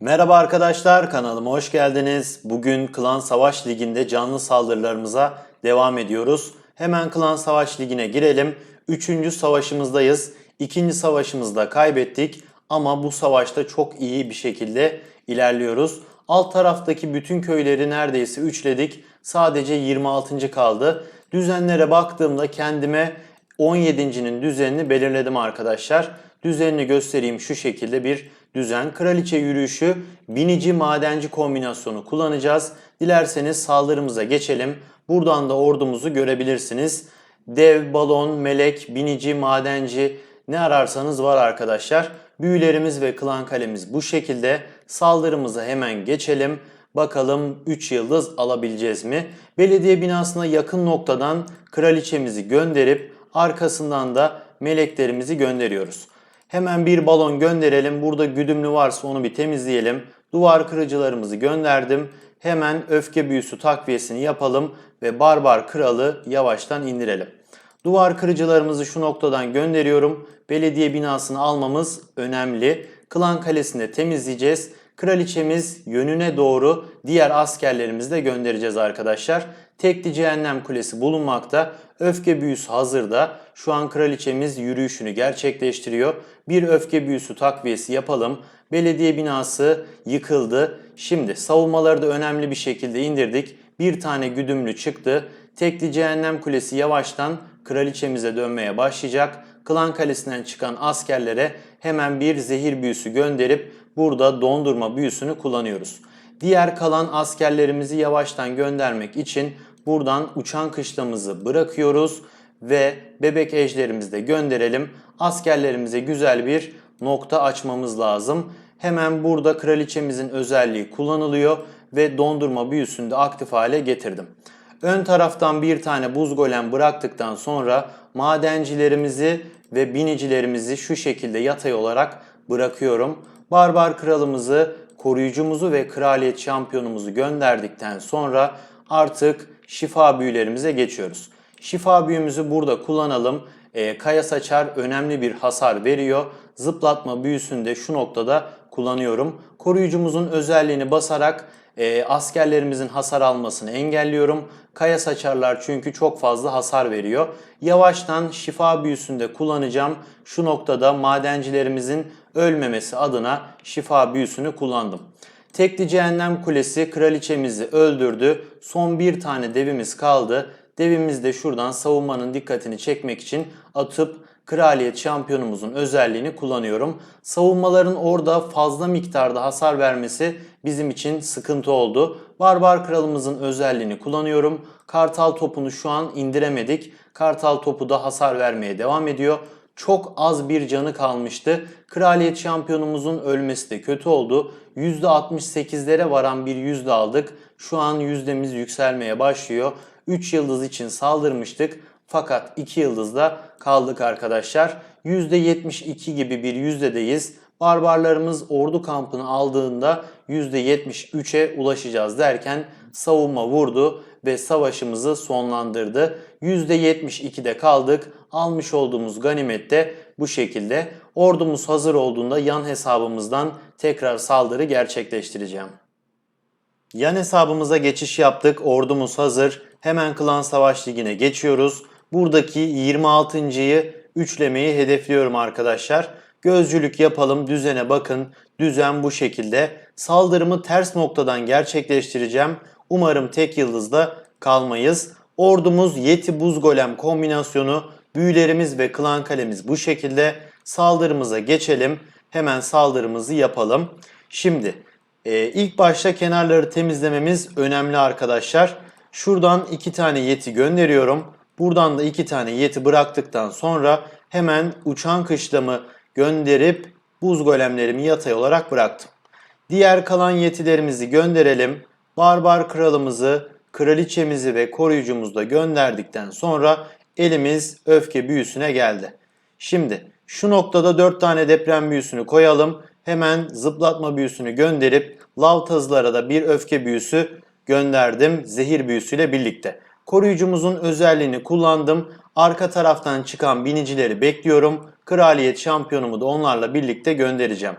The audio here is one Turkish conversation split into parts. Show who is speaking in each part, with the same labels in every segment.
Speaker 1: Merhaba arkadaşlar kanalıma hoş geldiniz. Bugün Klan Savaş Ligi'nde canlı saldırılarımıza devam ediyoruz. Hemen Klan Savaş Ligi'ne girelim. Üçüncü savaşımızdayız. İkinci savaşımızda kaybettik ama bu savaşta çok iyi bir şekilde ilerliyoruz. Alt taraftaki bütün köyleri neredeyse üçledik. Sadece 26. kaldı. Düzenlere baktığımda kendime 17.'nin düzenini belirledim arkadaşlar. Düzenini göstereyim şu şekilde bir düzen. Kraliçe yürüyüşü, binici madenci kombinasyonu kullanacağız. Dilerseniz saldırımıza geçelim. Buradan da ordumuzu görebilirsiniz. Dev, balon, melek, binici, madenci ne ararsanız var arkadaşlar. Büyülerimiz ve klan kalemiz bu şekilde. Saldırımıza hemen geçelim. Bakalım 3 yıldız alabileceğiz mi? Belediye binasına yakın noktadan kraliçemizi gönderip arkasından da meleklerimizi gönderiyoruz. Hemen bir balon gönderelim. Burada güdümlü varsa onu bir temizleyelim. Duvar kırıcılarımızı gönderdim. Hemen öfke büyüsü takviyesini yapalım ve barbar kralı yavaştan indirelim. Duvar kırıcılarımızı şu noktadan gönderiyorum. Belediye binasını almamız önemli. Klan kalesini de temizleyeceğiz. Kraliçemiz yönüne doğru diğer askerlerimizi de göndereceğiz arkadaşlar. Tekli cehennem kulesi bulunmakta. Öfke büyüsü hazırda. Şu an kraliçemiz yürüyüşünü gerçekleştiriyor. Bir öfke büyüsü takviyesi yapalım. Belediye binası yıkıldı. Şimdi savunmaları da önemli bir şekilde indirdik. Bir tane güdümlü çıktı. Tekli cehennem kulesi yavaştan kraliçemize dönmeye başlayacak. Klan kalesinden çıkan askerlere hemen bir zehir büyüsü gönderip burada dondurma büyüsünü kullanıyoruz. Diğer kalan askerlerimizi yavaştan göndermek için buradan uçan kışlamızı bırakıyoruz ve bebek ejderimizi de gönderelim. Askerlerimize güzel bir nokta açmamız lazım. Hemen burada kraliçemizin özelliği kullanılıyor ve dondurma büyüsünü de aktif hale getirdim. Ön taraftan bir tane buz golem bıraktıktan sonra madencilerimizi ve binicilerimizi şu şekilde yatay olarak bırakıyorum. Barbar kralımızı, koruyucumuzu ve kraliyet şampiyonumuzu gönderdikten sonra artık şifa büyülerimize geçiyoruz. Şifa büyümüzü burada kullanalım. E, kaya saçar önemli bir hasar veriyor. Zıplatma büyüsünü de şu noktada kullanıyorum. Koruyucumuzun özelliğini basarak e, askerlerimizin hasar almasını engelliyorum. Kaya saçarlar çünkü çok fazla hasar veriyor. Yavaştan şifa büyüsünü de kullanacağım. Şu noktada madencilerimizin ölmemesi adına şifa büyüsünü kullandım. Tekli cehennem kulesi kraliçemizi öldürdü. Son bir tane devimiz kaldı. Devimiz de şuradan savunmanın dikkatini çekmek için atıp kraliyet şampiyonumuzun özelliğini kullanıyorum. Savunmaların orada fazla miktarda hasar vermesi bizim için sıkıntı oldu. Barbar kralımızın özelliğini kullanıyorum. Kartal topunu şu an indiremedik. Kartal topu da hasar vermeye devam ediyor. Çok az bir canı kalmıştı. Kraliyet şampiyonumuzun ölmesi de kötü oldu. %68'lere varan bir yüzde aldık. Şu an yüzdemiz yükselmeye başlıyor. 3 yıldız için saldırmıştık. Fakat 2 yıldızda kaldık arkadaşlar. %72 gibi bir yüzdedeyiz. Barbarlarımız ordu kampını aldığında %73'e ulaşacağız derken savunma vurdu ve savaşımızı sonlandırdı. %72'de kaldık. Almış olduğumuz ganimet de bu şekilde. Ordumuz hazır olduğunda yan hesabımızdan tekrar saldırı gerçekleştireceğim. Yan hesabımıza geçiş yaptık. Ordumuz hazır. Hemen Klan Savaş Ligi'ne geçiyoruz. Buradaki 26.yı üçlemeyi hedefliyorum arkadaşlar. Gözcülük yapalım, düzene bakın. Düzen bu şekilde. Saldırımı ters noktadan gerçekleştireceğim. Umarım tek yıldızda kalmayız. Ordumuz Yeti Buz Golem kombinasyonu, büyülerimiz ve klan kalemiz bu şekilde. Saldırımıza geçelim. Hemen saldırımızı yapalım. Şimdi e, ilk başta kenarları temizlememiz önemli arkadaşlar. Şuradan iki tane yeti gönderiyorum. Buradan da iki tane yeti bıraktıktan sonra hemen uçan kışlamı gönderip buz golemlerimi yatay olarak bıraktım. Diğer kalan yetilerimizi gönderelim. Barbar kralımızı, kraliçemizi ve koruyucumuzu da gönderdikten sonra elimiz öfke büyüsüne geldi. Şimdi şu noktada 4 tane deprem büyüsünü koyalım. Hemen zıplatma büyüsünü gönderip lav tazılara da bir öfke büyüsü gönderdim zehir büyüsüyle birlikte. Koruyucumuzun özelliğini kullandım. Arka taraftan çıkan binicileri bekliyorum. Kraliyet şampiyonumu da onlarla birlikte göndereceğim.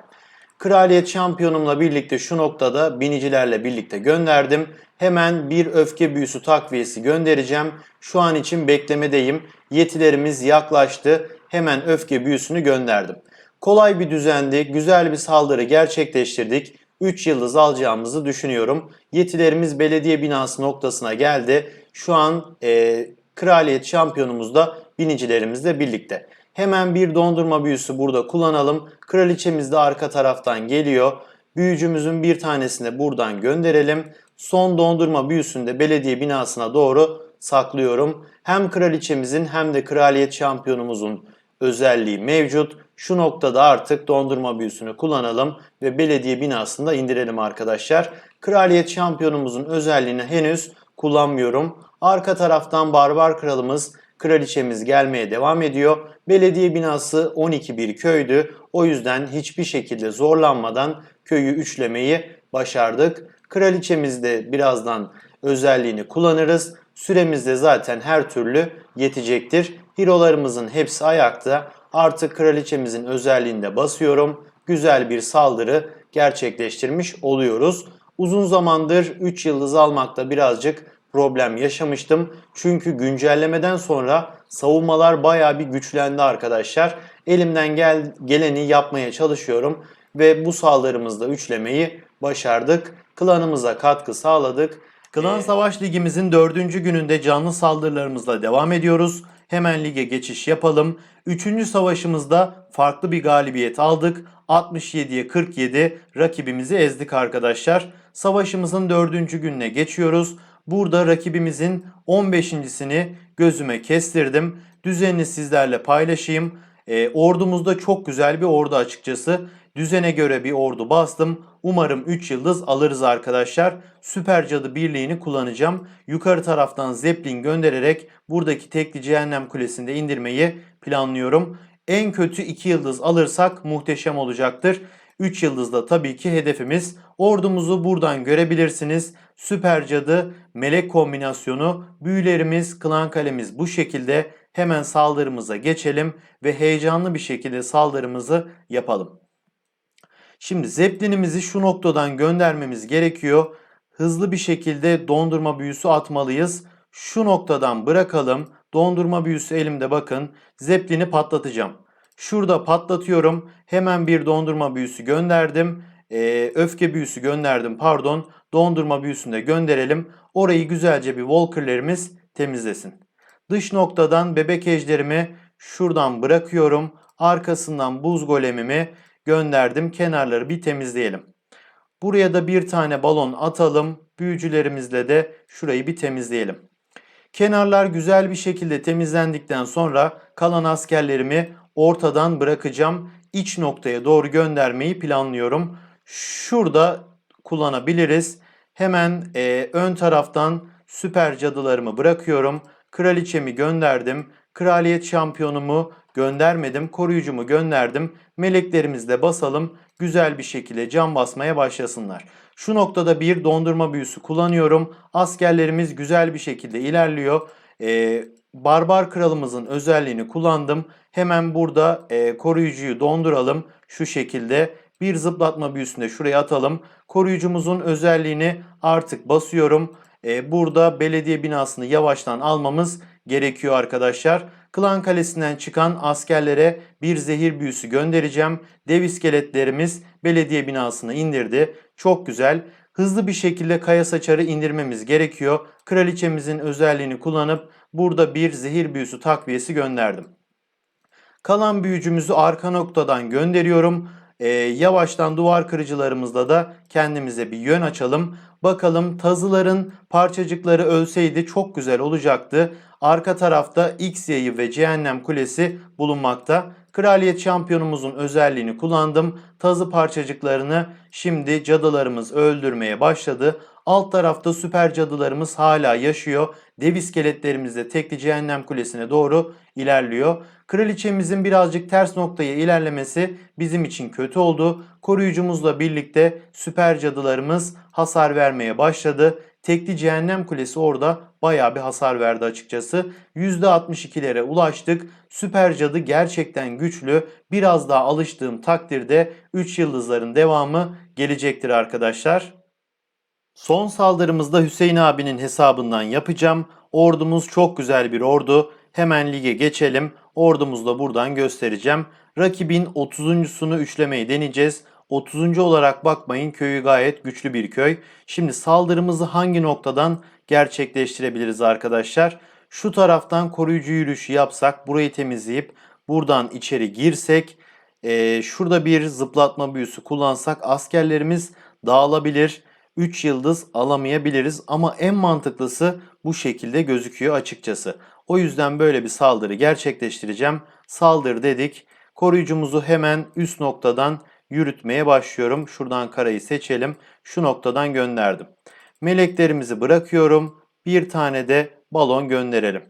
Speaker 1: Kraliyet şampiyonumla birlikte şu noktada binicilerle birlikte gönderdim. Hemen bir öfke büyüsü takviyesi göndereceğim. Şu an için beklemedeyim. Yetilerimiz yaklaştı. Hemen öfke büyüsünü gönderdim. Kolay bir düzendi, güzel bir saldırı gerçekleştirdik. 3 yıldız alacağımızı düşünüyorum. Yetilerimiz belediye binası noktasına geldi. Şu an e, kraliyet şampiyonumuz da binicilerimizle birlikte. Hemen bir dondurma büyüsü burada kullanalım. Kraliçemiz de arka taraftan geliyor. Büyücümüzün bir tanesini buradan gönderelim. Son dondurma büyüsünü de belediye binasına doğru saklıyorum. Hem kraliçemizin hem de kraliyet şampiyonumuzun özelliği mevcut. Şu noktada artık dondurma büyüsünü kullanalım ve belediye binasında indirelim arkadaşlar. Kraliyet şampiyonumuzun özelliğini henüz kullanmıyorum. Arka taraftan barbar kralımız, kraliçemiz gelmeye devam ediyor. Belediye binası 12 bir köydü. O yüzden hiçbir şekilde zorlanmadan köyü üçlemeyi başardık. Kraliçemiz de birazdan özelliğini kullanırız. Süremiz de zaten her türlü yetecektir. Hero'larımızın hepsi ayakta. Artık kraliçemizin özelliğinde basıyorum. Güzel bir saldırı gerçekleştirmiş oluyoruz. Uzun zamandır 3 yıldız almakta birazcık problem yaşamıştım. Çünkü güncellemeden sonra savunmalar baya bir güçlendi arkadaşlar. Elimden gel geleni yapmaya çalışıyorum ve bu saldırımızda üçlemeyi başardık. Klanımıza katkı sağladık. Klan Savaş Ligimizin 4. gününde canlı saldırılarımızla devam ediyoruz. Hemen lige geçiş yapalım. 3. savaşımızda farklı bir galibiyet aldık. 67'ye 47 rakibimizi ezdik arkadaşlar. Savaşımızın 4. gününe geçiyoruz. Burada rakibimizin 15.sini gözüme kestirdim. Düzenini sizlerle paylaşayım. E, ordumuzda çok güzel bir ordu açıkçası. Düzene göre bir ordu bastım. Umarım 3 yıldız alırız arkadaşlar. Süper Cadı Birliği'ni kullanacağım. Yukarı taraftan Zeppelin göndererek buradaki tekli cehennem kulesinde indirmeyi planlıyorum. En kötü 2 yıldız alırsak muhteşem olacaktır. 3 yıldızda tabii ki hedefimiz. Ordumuzu buradan görebilirsiniz. Süper Cadı, Melek kombinasyonu, büyülerimiz, klan kalemiz bu şekilde. Hemen saldırımıza geçelim ve heyecanlı bir şekilde saldırımızı yapalım. Şimdi Zeppelin'imizi şu noktadan göndermemiz gerekiyor. Hızlı bir şekilde dondurma büyüsü atmalıyız. Şu noktadan bırakalım. Dondurma büyüsü elimde bakın. Zeppelin'i patlatacağım. Şurada patlatıyorum. Hemen bir dondurma büyüsü gönderdim. Ee, öfke büyüsü gönderdim pardon. Dondurma büyüsünü de gönderelim. Orayı güzelce bir Walker'lerimiz temizlesin. Dış noktadan bebek ejderimi şuradan bırakıyorum. Arkasından buz golemimi gönderdim. Kenarları bir temizleyelim. Buraya da bir tane balon atalım. Büyücülerimizle de şurayı bir temizleyelim. Kenarlar güzel bir şekilde temizlendikten sonra kalan askerlerimi ortadan bırakacağım. İç noktaya doğru göndermeyi planlıyorum. Şurada kullanabiliriz. Hemen e, ön taraftan süper cadılarımı bırakıyorum. Kraliçemi gönderdim. Kraliyet şampiyonumu göndermedim. Koruyucumu gönderdim. Meleklerimizle basalım. Güzel bir şekilde cam basmaya başlasınlar. Şu noktada bir dondurma büyüsü kullanıyorum. Askerlerimiz güzel bir şekilde ilerliyor. Ee, Barbar kralımızın özelliğini kullandım. Hemen burada e, koruyucuyu donduralım. Şu şekilde bir zıplatma büyüsünü de şuraya atalım. Koruyucumuzun özelliğini artık basıyorum. E, burada belediye binasını yavaştan almamız gerekiyor arkadaşlar. Klan Kalesi'nden çıkan askerlere bir zehir büyüsü göndereceğim. Dev iskeletlerimiz belediye binasını indirdi. Çok güzel. Hızlı bir şekilde kaya saçarı indirmemiz gerekiyor. Kraliçemizin özelliğini kullanıp burada bir zehir büyüsü takviyesi gönderdim. Kalan büyücümüzü arka noktadan gönderiyorum. Ee, yavaştan duvar kırıcılarımızla da kendimize bir yön açalım. Bakalım tazıların parçacıkları ölseydi çok güzel olacaktı. Arka tarafta X yayı ve cehennem kulesi bulunmakta. Kraliyet şampiyonumuzun özelliğini kullandım. Tazı parçacıklarını şimdi cadılarımız öldürmeye başladı. Alt tarafta süper cadılarımız hala yaşıyor. Dev iskeletlerimiz de tekli cehennem kulesine doğru ilerliyor. Kraliçemizin birazcık ters noktaya ilerlemesi bizim için kötü oldu. Koruyucumuzla birlikte süper cadılarımız hasar vermeye başladı. Tekli Cehennem Kulesi orada bayağı bir hasar verdi açıkçası. %62'lere ulaştık. Süper Cadı gerçekten güçlü. Biraz daha alıştığım takdirde 3 yıldızların devamı gelecektir arkadaşlar. Son saldırımızda Hüseyin abinin hesabından yapacağım. Ordumuz çok güzel bir ordu. Hemen lige geçelim. Ordumuzu da buradan göstereceğim. Rakibin 30.sunu üçlemeyi deneyeceğiz. 30. olarak bakmayın köyü gayet güçlü bir köy. Şimdi saldırımızı hangi noktadan gerçekleştirebiliriz arkadaşlar? Şu taraftan koruyucu yürüyüşü yapsak, burayı temizleyip buradan içeri girsek, eee, şurada bir zıplatma büyüsü kullansak askerlerimiz dağılabilir. 3 yıldız alamayabiliriz ama en mantıklısı bu şekilde gözüküyor açıkçası. O yüzden böyle bir saldırı gerçekleştireceğim. Saldır dedik. Koruyucumuzu hemen üst noktadan yürütmeye başlıyorum. Şuradan karayı seçelim. Şu noktadan gönderdim. Meleklerimizi bırakıyorum. Bir tane de balon gönderelim.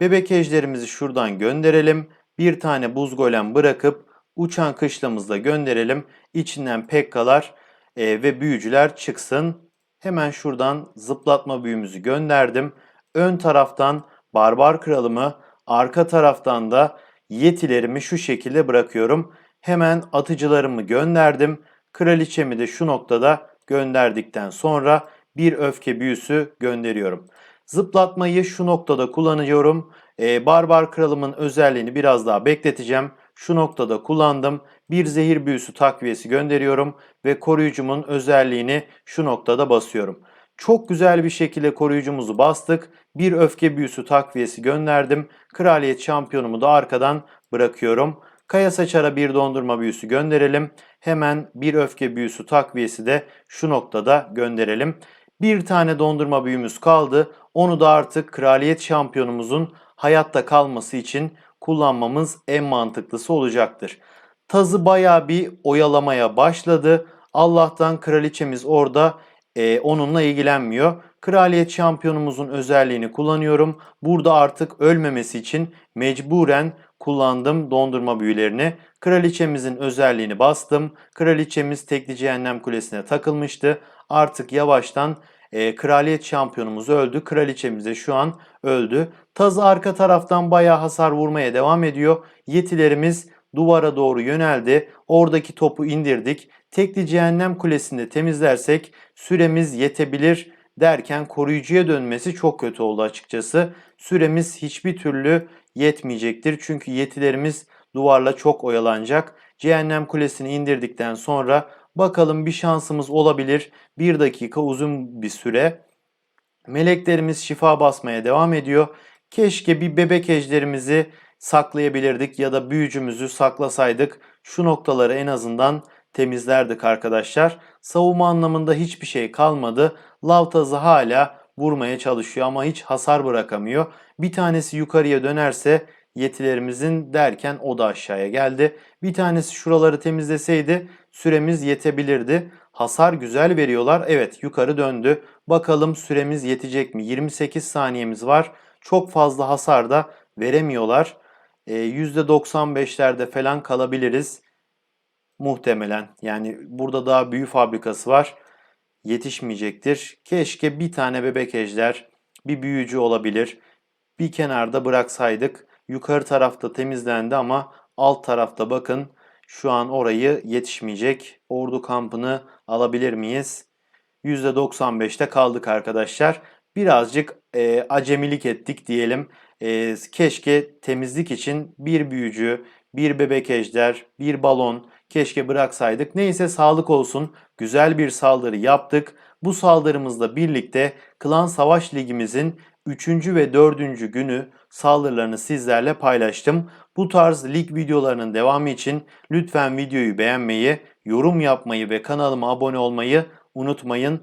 Speaker 1: Bebek ejderimizi şuradan gönderelim. Bir tane buz golem bırakıp uçan kışlamızla gönderelim. İçinden pekkalar e, ve büyücüler çıksın. Hemen şuradan zıplatma büyümüzü gönderdim. Ön taraftan barbar kralımı, arka taraftan da yetilerimi şu şekilde bırakıyorum. Hemen atıcılarımı gönderdim. Kraliçemi de şu noktada gönderdikten sonra bir öfke büyüsü gönderiyorum. Zıplatmayı şu noktada kullanıyorum. Ee, barbar kralımın özelliğini biraz daha bekleteceğim. Şu noktada kullandım. Bir zehir büyüsü takviyesi gönderiyorum ve koruyucumun özelliğini şu noktada basıyorum. Çok güzel bir şekilde koruyucumuzu bastık. Bir öfke büyüsü takviyesi gönderdim. Kraliyet şampiyonumu da arkadan bırakıyorum. Kaya saçara bir dondurma büyüsü gönderelim. Hemen bir öfke büyüsü takviyesi de şu noktada gönderelim. Bir tane dondurma büyümüz kaldı. Onu da artık kraliyet şampiyonumuzun hayatta kalması için kullanmamız en mantıklısı olacaktır. Tazı bayağı bir oyalamaya başladı. Allah'tan kraliçemiz orada e, onunla ilgilenmiyor. Kraliyet şampiyonumuzun özelliğini kullanıyorum. Burada artık ölmemesi için mecburen kullandım dondurma büyülerini. Kraliçemizin özelliğini bastım. Kraliçemiz tekli cehennem kulesine takılmıştı. Artık yavaştan e, kraliyet şampiyonumuz öldü. Kraliçemiz de şu an öldü. Tazı arka taraftan bayağı hasar vurmaya devam ediyor. Yetilerimiz duvara doğru yöneldi. Oradaki topu indirdik. Tekli cehennem kulesinde temizlersek süremiz yetebilir derken koruyucuya dönmesi çok kötü oldu açıkçası. Süremiz hiçbir türlü yetmeyecektir. Çünkü yetilerimiz duvarla çok oyalanacak. Cehennem kulesini indirdikten sonra bakalım bir şansımız olabilir. Bir dakika uzun bir süre. Meleklerimiz şifa basmaya devam ediyor. Keşke bir bebek ejderimizi saklayabilirdik ya da büyücümüzü saklasaydık. Şu noktaları en azından temizlerdik arkadaşlar. Savunma anlamında hiçbir şey kalmadı. Lavtazı hala vurmaya çalışıyor ama hiç hasar bırakamıyor. Bir tanesi yukarıya dönerse yetilerimizin derken o da aşağıya geldi. Bir tanesi şuraları temizleseydi süremiz yetebilirdi. Hasar güzel veriyorlar. Evet yukarı döndü. Bakalım süremiz yetecek mi? 28 saniyemiz var. Çok fazla hasar da veremiyorlar. E, %95'lerde falan kalabiliriz. Muhtemelen. Yani burada daha büyü fabrikası var. Yetişmeyecektir. Keşke bir tane bebek ejder, bir büyücü olabilir. Bir kenarda bıraksaydık. Yukarı tarafta temizlendi ama alt tarafta bakın şu an orayı yetişmeyecek. Ordu kampını alabilir miyiz? %95'te kaldık arkadaşlar. Birazcık e, acemilik ettik diyelim. E, keşke temizlik için bir büyücü, bir bebek ejder, bir balon keşke bıraksaydık. Neyse sağlık olsun. Güzel bir saldırı yaptık. Bu saldırımızla birlikte Klan Savaş Ligimizin 3. ve 4. günü saldırılarını sizlerle paylaştım. Bu tarz lig videolarının devamı için lütfen videoyu beğenmeyi, yorum yapmayı ve kanalıma abone olmayı unutmayın.